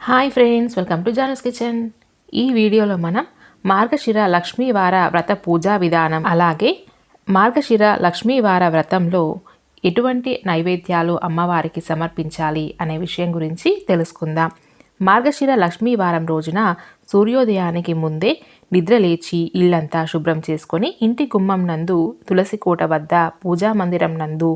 Hi friends welcome to Janas kitchen. ఈ వీడియోలో మనం మార్గశిర లక్ష్మీవార వ్రత పూజా విధానం అలాగే మార్గశిర లక్ష్మీవార వ్రతంలో ఎటువంటి నైవేద్యాలు అమ్మవారికి సమర్పించాలి అనే విషయం గురించి తెలుసుకుందాం. మార్గశిర లక్ష్మీవారం రోజున సూర్యోదయానికి ముందే నిద్ర లేచి ఇల్లంతా శుభ్రం చేసుకొని ఇంటి గుమ్మం నందు తులసి కోట వద్ద పూజా మందిరం నందు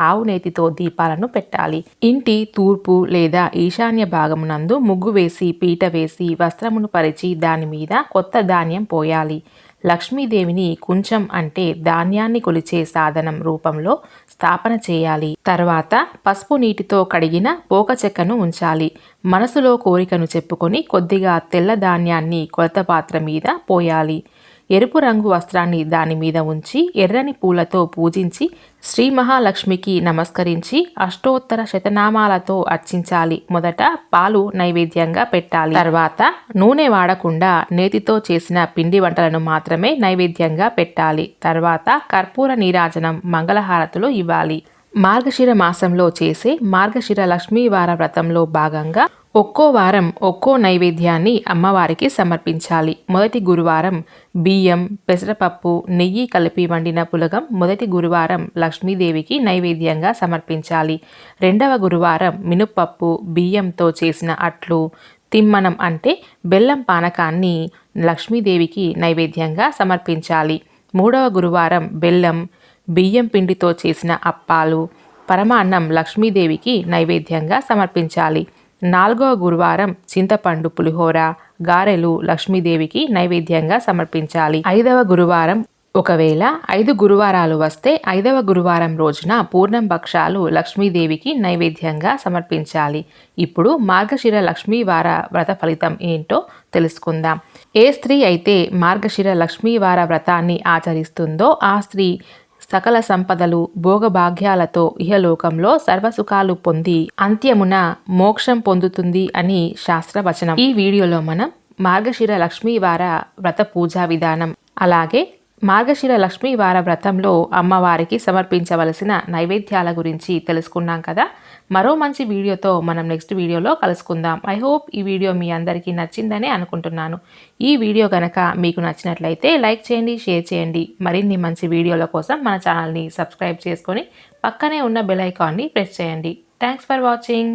ఆవు నేతితో దీపాలను పెట్టాలి. ఇంటి తూర్పు లేదా ఈశాన్య భాగమునందు ముగ్గు వేసి పీట వేసి వస్త్రమును పరిచి దాని మీద కొత్త ధాన్యం పోయాలి. లక్ష్మీదేవిని కుంచం అంటే ధాన్యాన్ని కొలిచే సాధనం రూపంలో స్థాపన చేయాలి. తర్వాత పసుపు నీటితో కడిగిన పోక చెక్కను ఉంచాలి. మనసులో కోరికను చెప్పుకొని కొద్దిగా తెల్ల ధాన్యాన్ని కొలత పాత్ర మీద పోయాలి. ఎరుపు రంగు వస్త్రాన్ని దాని మీద ఉంచి ఎర్రని పూలతో పూజించి శ్రీ మహాలక్ష్మికి నమస్కరించి అష్టోత్తర శతనామాలతో అర్చించాలి. మొదట పాలు నైవేద్యంగా పెట్టాలి. తర్వాత నూనె వాడకుండా నేతితో చేసిన పిండి వంటలను మాత్రమే నైవేద్యంగా పెట్టాలి. తర్వాత కర్పూర నీరాజనం మంగళహారతులు ఇవ్వాలి. మార్గశిర మాసంలో చేసే మార్గశిర లక్ష్మీవార వ్రతంలో భాగంగా ఒక్కో వారం ఒక్కో నైవేద్యాన్ని అమ్మవారికి సమర్పించాలి. మొదటి గురువారం బియ్యం పెసరపప్పు నెయ్యి కలిపి వండిన పులగం మొదటి గురువారం లక్ష్మీదేవికి నైవేద్యంగా సమర్పించాలి. రెండవ గురువారం మినుపప్పు బియ్యంతో చేసిన అట్లు తిమ్మనం అంటే బెల్లం పానకాన్ని లక్ష్మీదేవికి నైవేద్యంగా సమర్పించాలి. మూడవ గురువారం బెల్లం బియ్యం పిండితో చేసిన అప్పాలు పరమాన్నం లక్ష్మీదేవికి నైవేద్యంగా సమర్పించాలి. నాలుగవ గురువారం చింతపండు పులిహోర గారెలు లక్ష్మీదేవికి నైవేద్యంగా సమర్పించాలి. ఐదవ గురువారం ఒకవేళ ఐదు గురువారాలు వస్తే ఐదవ గురువారం రోజున పూర్ణం భక్షాలు లక్ష్మీదేవికి నైవేద్యంగా సమర్పించాలి. ఇప్పుడు మార్గశిర లక్ష్మీవార వ్రత ఫలితం ఏంటో తెలుసుకుందాం. ఏ స్త్రీ అయితే మార్గశిర లక్ష్మీవార వ్రతాన్ని ఆచరిస్తుందో ఆ స్త్రీ సకల సంపదలు భోగభాగ్యాలతో ఇహలోకంలో సర్వసుఖాలు పొంది అంత్యమున మోక్షం పొందుతుంది అని శాస్త్రవచనం. ఈ వీడియోలో మనం మార్గశిర లక్ష్మీవార వ్రత పూజా విధానం అలాగే మార్గశిర లక్ష్మీవార వ్రతంలో అమ్మవారికి సమర్పించవలసిన నైవేద్యాల గురించి తెలుసుకున్నాం కదా. మరో మంచి వీడియోతో మనం నెక్స్ట్ వీడియోలో కలుసుకుందాం. ఐ హోప్ ఈ వీడియో మీ అందరికీ నచ్చిందని అనుకుంటున్నాను. ఈ వీడియో కనుక మీకు నచ్చినట్లయితే లైక్ చేయండి షేర్ చేయండి. మరిన్ని మంచి వీడియోల కోసం మన ఛానల్ని సబ్స్క్రైబ్ చేసుకొని పక్కనే ఉన్న బెల్ ఐకాన్ని ప్రెస్ చేయండి. Thanks for watching